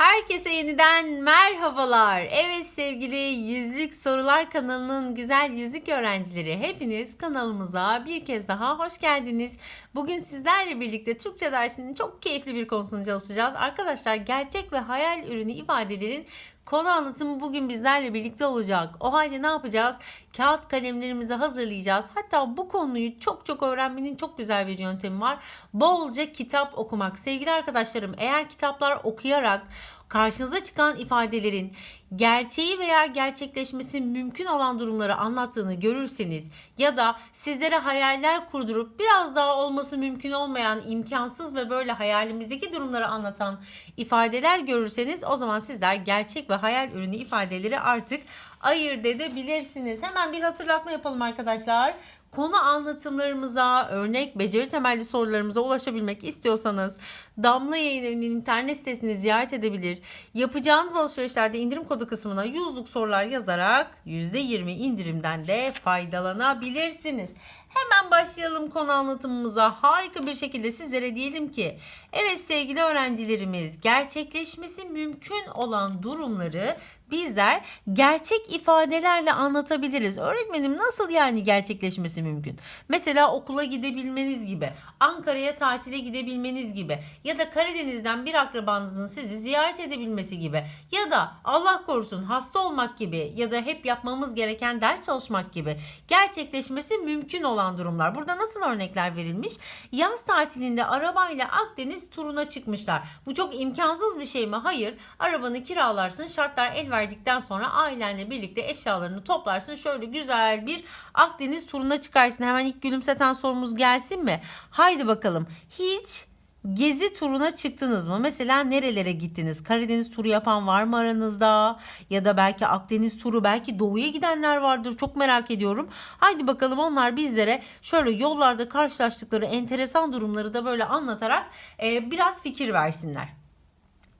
Herkese yeniden merhabalar. Evet sevgili Yüzlük Sorular kanalının güzel yüzlük öğrencileri hepiniz kanalımıza bir kez daha hoş geldiniz. Bugün sizlerle birlikte Türkçe dersinin çok keyifli bir konusunu çalışacağız. Arkadaşlar gerçek ve hayal ürünü ifadelerin Konu anlatımı bugün bizlerle birlikte olacak. O halde ne yapacağız? Kağıt kalemlerimizi hazırlayacağız. Hatta bu konuyu çok çok öğrenmenin çok güzel bir yöntemi var. Bolca kitap okumak. Sevgili arkadaşlarım eğer kitaplar okuyarak karşınıza çıkan ifadelerin gerçeği veya gerçekleşmesi mümkün olan durumları anlattığını görürseniz ya da sizlere hayaller kurdurup biraz daha olması mümkün olmayan imkansız ve böyle hayalimizdeki durumları anlatan ifadeler görürseniz o zaman sizler gerçek ve hayal ürünü ifadeleri artık ayırt edebilirsiniz. Hemen bir hatırlatma yapalım arkadaşlar. Konu anlatımlarımıza, örnek beceri temelli sorularımıza ulaşabilmek istiyorsanız Damla Yayın Evi'nin internet sitesini ziyaret edebilir. Yapacağınız alışverişlerde indirim kodu kısmına yüzlük sorular yazarak %20 indirimden de faydalanabilirsiniz. Hemen başlayalım konu anlatımımıza. Harika bir şekilde sizlere diyelim ki evet sevgili öğrencilerimiz gerçekleşmesi mümkün olan durumları bizler gerçek ifadelerle anlatabiliriz. Öğretmenim nasıl yani gerçekleşmesi mümkün? Mesela okula gidebilmeniz gibi, Ankara'ya tatile gidebilmeniz gibi ya da Karadeniz'den bir akrabanızın sizi ziyaret edebilmesi gibi ya da Allah korusun hasta olmak gibi ya da hep yapmamız gereken ders çalışmak gibi gerçekleşmesi mümkün olan durumlar. Burada nasıl örnekler verilmiş? Yaz tatilinde arabayla Akdeniz turuna çıkmışlar. Bu çok imkansız bir şey mi? Hayır. Arabanı kiralarsın, şartlar el verdikten sonra ailenle birlikte eşyalarını toplarsın. Şöyle güzel bir Akdeniz turuna çıkarsın. Hemen ilk gülümseten sorumuz gelsin mi? Haydi bakalım. Hiç Gezi turuna çıktınız mı? Mesela nerelere gittiniz? Karadeniz turu yapan var mı aranızda? Ya da belki Akdeniz turu, belki doğuya gidenler vardır. Çok merak ediyorum. Haydi bakalım onlar bizlere şöyle yollarda karşılaştıkları enteresan durumları da böyle anlatarak e, biraz fikir versinler.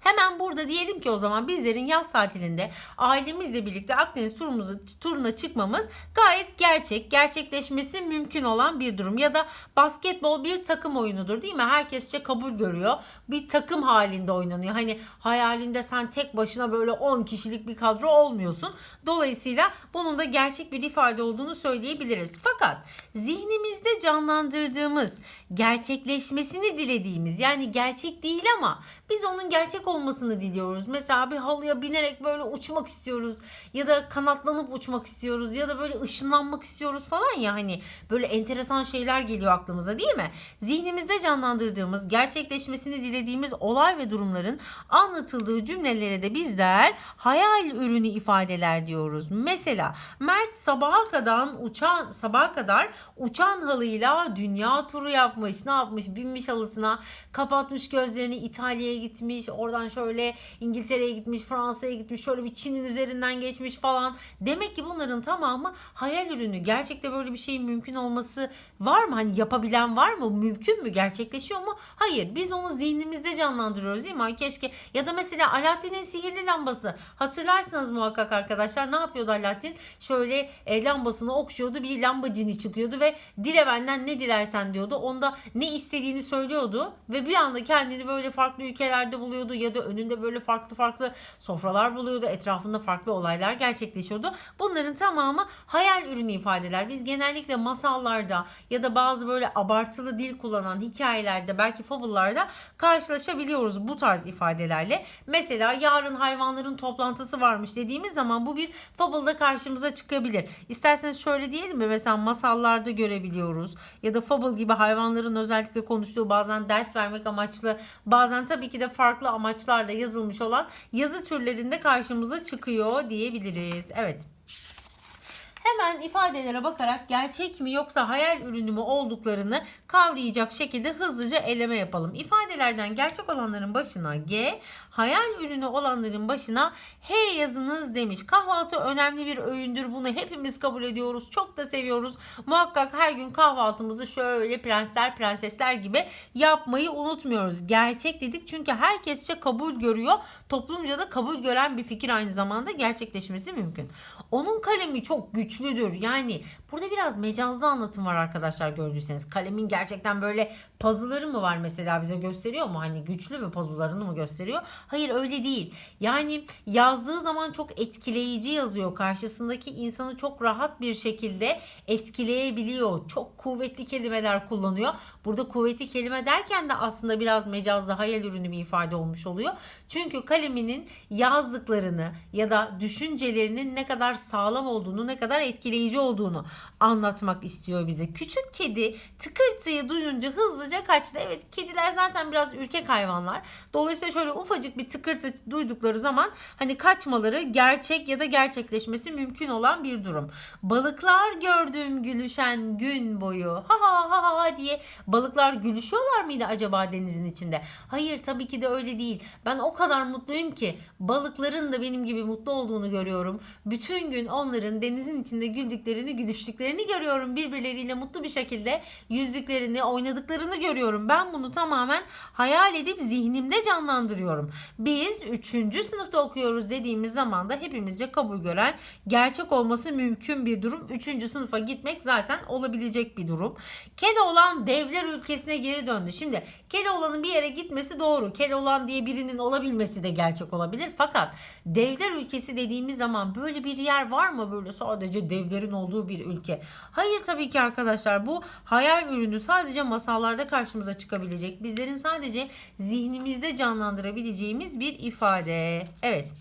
Hemen burada diyelim ki o zaman bizlerin yaz tatilinde ailemizle birlikte Akdeniz turumuzu turuna çıkmamız gayet gerçek, gerçekleşmesi mümkün olan bir durum. Ya da basketbol bir takım oyunudur değil mi? Herkesçe kabul görüyor. Bir takım halinde oynanıyor. Hani hayalinde sen tek başına böyle 10 kişilik bir kadro olmuyorsun. Dolayısıyla bunun da gerçek bir ifade olduğunu söyleyebiliriz. Fakat zihnimizde canlandırdığımız, gerçekleşmesini dilediğimiz yani gerçek değil ama biz onun gerçek olmasını diliyoruz. Mesela bir halıya binerek böyle uçmak istiyoruz ya da kanatlanıp uçmak istiyoruz ya da böyle ışınlanmak istiyoruz falan ya hani böyle enteresan şeyler geliyor aklımıza değil mi? Zihnimizde canlandırdığımız, gerçekleşmesini dilediğimiz olay ve durumların anlatıldığı cümlelere de bizler hayal ürünü ifadeler diyoruz. Mesela Mert sabaha kadar uçan sabaha kadar uçan halıyla dünya turu yapmış. Ne yapmış? Binmiş halısına, kapatmış gözlerini İtalya'ya gitmiş. Oradan şöyle İngiltere'ye gitmiş, Fransa'ya gitmiş. Şöyle bir Çin'in üzerinden geçmiş falan. Demek ki bunların tamamı hayal ürünü. Gerçekte böyle bir şeyin mümkün olması var mı? Hani yapabilen var mı? Mümkün mü? Gerçekleşiyor mu? Hayır. Biz onu zihnimizde canlandırıyoruz değil mi? Ay keşke. Ya da mesela Alaaddin'in sihirli lambası. Hatırlarsınız muhakkak arkadaşlar. Ne yapıyordu Alaaddin? Şöyle e, lambasını okşuyordu. Bir lamba cini çıkıyordu ve dile benden ne dilersen diyordu. Onda ne istediğini söylüyordu ve bir anda kendini böyle farklı ülkelerde buluyordu ya da önünde böyle farklı farklı sofralar buluyordu. Etrafında farklı olaylar gerçekleşiyordu. Bunların tamamı hayal ürünü ifadeler. Biz genellikle masallarda ya da bazı böyle abartılı dil kullanan hikayelerde belki fabullarda karşılaşabiliyoruz bu tarz ifadelerle. Mesela yarın hayvanların toplantısı varmış dediğimiz zaman bu bir fabulda karşımıza çıkabilir. İsterseniz şöyle diyelim mi? Mesela masallarda görebiliyoruz ya da fable gibi hayvanların özellikle konuştuğu bazen ders vermek amaçlı bazen tabii ki de farklı amaçlarla yazılmış olan yazı türlerinde karşımıza çıkıyor diyebiliriz. Evet. Hemen ifadelere bakarak gerçek mi yoksa hayal ürünü mü olduklarını kavrayacak şekilde hızlıca eleme yapalım. İfadelerden gerçek olanların başına G, hayal ürünü olanların başına H yazınız demiş. Kahvaltı önemli bir öğündür. Bunu hepimiz kabul ediyoruz. Çok da seviyoruz. Muhakkak her gün kahvaltımızı şöyle prensler prensesler gibi yapmayı unutmuyoruz. Gerçek dedik çünkü herkesçe kabul görüyor. Toplumca da kabul gören bir fikir aynı zamanda gerçekleşmesi mümkün. Onun kalemi çok güçlü güçlüdür. Yani burada biraz mecazlı anlatım var arkadaşlar gördüyseniz. Kalemin gerçekten böyle pazıları mı var mesela bize gösteriyor mu? Hani güçlü mü pazularını mı gösteriyor? Hayır öyle değil. Yani yazdığı zaman çok etkileyici yazıyor. Karşısındaki insanı çok rahat bir şekilde etkileyebiliyor. Çok kuvvetli kelimeler kullanıyor. Burada kuvvetli kelime derken de aslında biraz mecazlı hayal ürünü bir ifade olmuş oluyor. Çünkü kaleminin yazdıklarını ya da düşüncelerinin ne kadar sağlam olduğunu, ne kadar etkileyici olduğunu anlatmak istiyor bize. Küçük kedi tıkırtıyı duyunca hızlıca kaçtı. Evet kediler zaten biraz ürkek hayvanlar. Dolayısıyla şöyle ufacık bir tıkırtı duydukları zaman hani kaçmaları gerçek ya da gerçekleşmesi mümkün olan bir durum. Balıklar gördüm gülüşen gün boyu. Ha ha ha ha diye balıklar gülüşüyorlar mıydı acaba denizin içinde? Hayır tabii ki de öyle değil. Ben o kadar mutluyum ki balıkların da benim gibi mutlu olduğunu görüyorum. Bütün gün onların denizin içinde güldüklerini, gülüştüklerini görüyorum. Birbirleriyle mutlu bir şekilde yüzdüklerini, oynadıklarını görüyorum. Ben bunu tamamen hayal edip zihnimde canlandırıyorum. Biz 3. sınıfta okuyoruz dediğimiz zaman da hepimizce kabul gören gerçek olması mümkün bir durum. 3. sınıfa gitmek zaten olabilecek bir durum. Keloğlan devler ülkesine geri döndü. Şimdi Keloğlan'ın bir yere gitmesi doğru. Keloğlan diye birinin olabilmesi de gerçek olabilir. Fakat devler ülkesi dediğimiz zaman böyle bir yer var mı böyle sadece devlerin olduğu bir ülke? Hayır tabii ki arkadaşlar bu hayal ürünü sadece masallarda karşımıza çıkabilecek. Bizlerin sadece zihnimizde canlandırabileceğimiz bir ifade. Evet.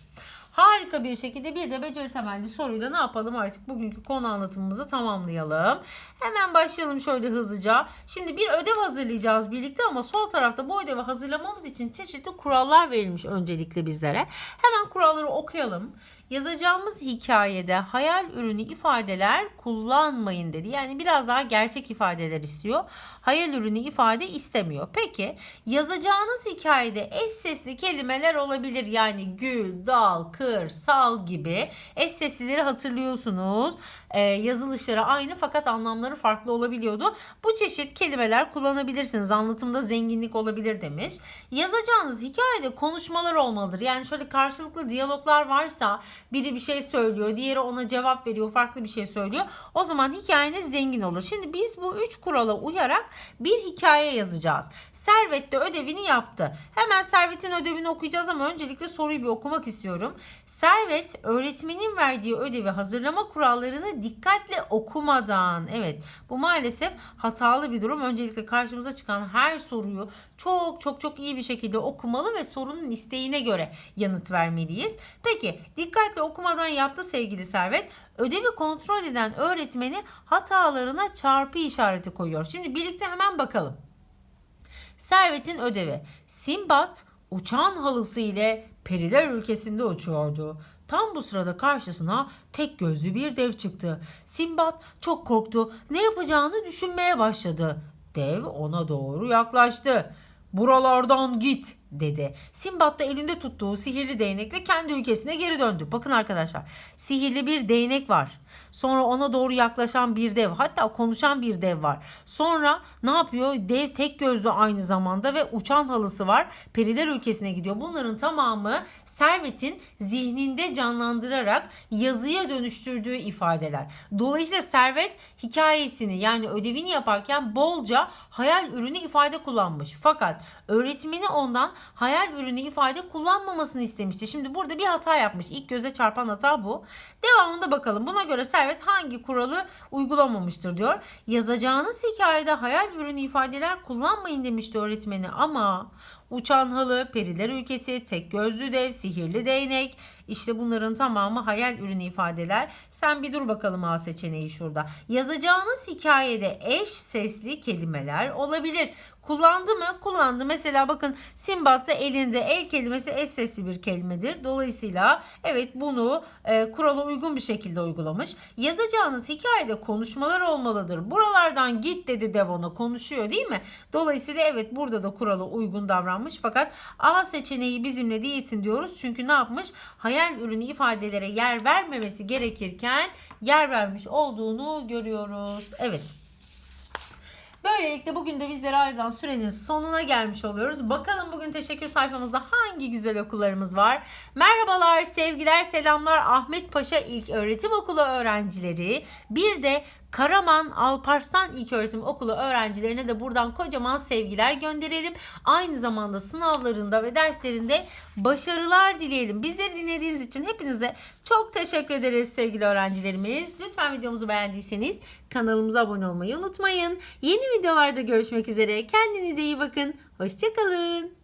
Harika bir şekilde bir de beceri temelli soruyla ne yapalım artık bugünkü konu anlatımımızı tamamlayalım. Hemen başlayalım şöyle hızlıca. Şimdi bir ödev hazırlayacağız birlikte ama sol tarafta bu ödevi hazırlamamız için çeşitli kurallar verilmiş öncelikle bizlere. Hemen kuralları okuyalım. Yazacağımız hikayede hayal ürünü ifadeler kullanmayın dedi. Yani biraz daha gerçek ifadeler istiyor. Hayal ürünü ifade istemiyor. Peki yazacağınız hikayede eş sesli kelimeler olabilir. Yani gül, dal, kır, sal gibi eş seslileri hatırlıyorsunuz. Ee, yazılışları aynı fakat anlamları farklı olabiliyordu. Bu çeşit kelimeler kullanabilirsiniz. Anlatımda zenginlik olabilir demiş. Yazacağınız hikayede konuşmalar olmalıdır. Yani şöyle karşılıklı diyaloglar varsa biri bir şey söylüyor, diğeri ona cevap veriyor, farklı bir şey söylüyor. O zaman hikayeniz zengin olur. Şimdi biz bu üç kurala uyarak bir hikaye yazacağız. Servet de ödevini yaptı. Hemen Servet'in ödevini okuyacağız ama öncelikle soruyu bir okumak istiyorum. Servet öğretmenin verdiği ödevi hazırlama kurallarını dikkatle okumadan evet bu maalesef hatalı bir durum. Öncelikle karşımıza çıkan her soruyu çok çok çok iyi bir şekilde okumalı ve sorunun isteğine göre yanıt vermeliyiz. Peki dikkatle okumadan yaptı sevgili Servet. Ödevi kontrol eden öğretmeni hatalarına çarpı işareti koyuyor. Şimdi birlikte hemen bakalım. Servet'in ödevi. Simbat uçan halısı ile periler ülkesinde uçuyordu. Tam bu sırada karşısına tek gözlü bir dev çıktı. Simbat çok korktu. Ne yapacağını düşünmeye başladı. Dev ona doğru yaklaştı. Buralardan git dedi. Simbat da elinde tuttuğu sihirli değnekle kendi ülkesine geri döndü. Bakın arkadaşlar sihirli bir değnek var. Sonra ona doğru yaklaşan bir dev hatta konuşan bir dev var. Sonra ne yapıyor? Dev tek gözlü aynı zamanda ve uçan halısı var. Periler ülkesine gidiyor. Bunların tamamı Servet'in zihninde canlandırarak yazıya dönüştürdüğü ifadeler. Dolayısıyla Servet hikayesini yani ödevini yaparken bolca hayal ürünü ifade kullanmış. Fakat öğretmeni ondan hayal ürünü ifade kullanmamasını istemişti. Şimdi burada bir hata yapmış. İlk göze çarpan hata bu. Devamında bakalım. Buna göre Servet hangi kuralı uygulamamıştır diyor. Yazacağınız hikayede hayal ürünü ifadeler kullanmayın demişti öğretmeni ama uçan halı, periler ülkesi, tek gözlü dev, sihirli değnek işte bunların tamamı hayal ürünü ifadeler. Sen bir dur bakalım A seçeneği şurada. Yazacağınız hikayede eş sesli kelimeler olabilir. Kullandı mı? Kullandı. Mesela bakın Simbat'ta elinde el kelimesi eş sesli bir kelimedir. Dolayısıyla evet bunu e, kurala uygun bir şekilde uygulamış. Yazacağınız hikayede konuşmalar olmalıdır. Buralardan git dedi dev ona konuşuyor değil mi? Dolayısıyla evet burada da kurala uygun davranmış. Fakat A seçeneği bizimle değilsin diyoruz. Çünkü ne yapmış? Hayal ürünü ifadelere yer vermemesi gerekirken yer vermiş olduğunu görüyoruz. Evet. Böylelikle bugün de bizlere ayrılan sürenin sonuna gelmiş oluyoruz. Bakalım bugün teşekkür sayfamızda hangi güzel okullarımız var? Merhabalar, sevgiler, selamlar Ahmet Paşa İlk Öğretim Okulu öğrencileri. Bir de Karaman Alparslan İlköğretim Okulu öğrencilerine de buradan kocaman sevgiler gönderelim. Aynı zamanda sınavlarında ve derslerinde başarılar dileyelim. Bizleri dinlediğiniz için hepinize çok teşekkür ederiz sevgili öğrencilerimiz. Lütfen videomuzu beğendiyseniz kanalımıza abone olmayı unutmayın. Yeni videolarda görüşmek üzere. Kendinize iyi bakın. Hoşçakalın.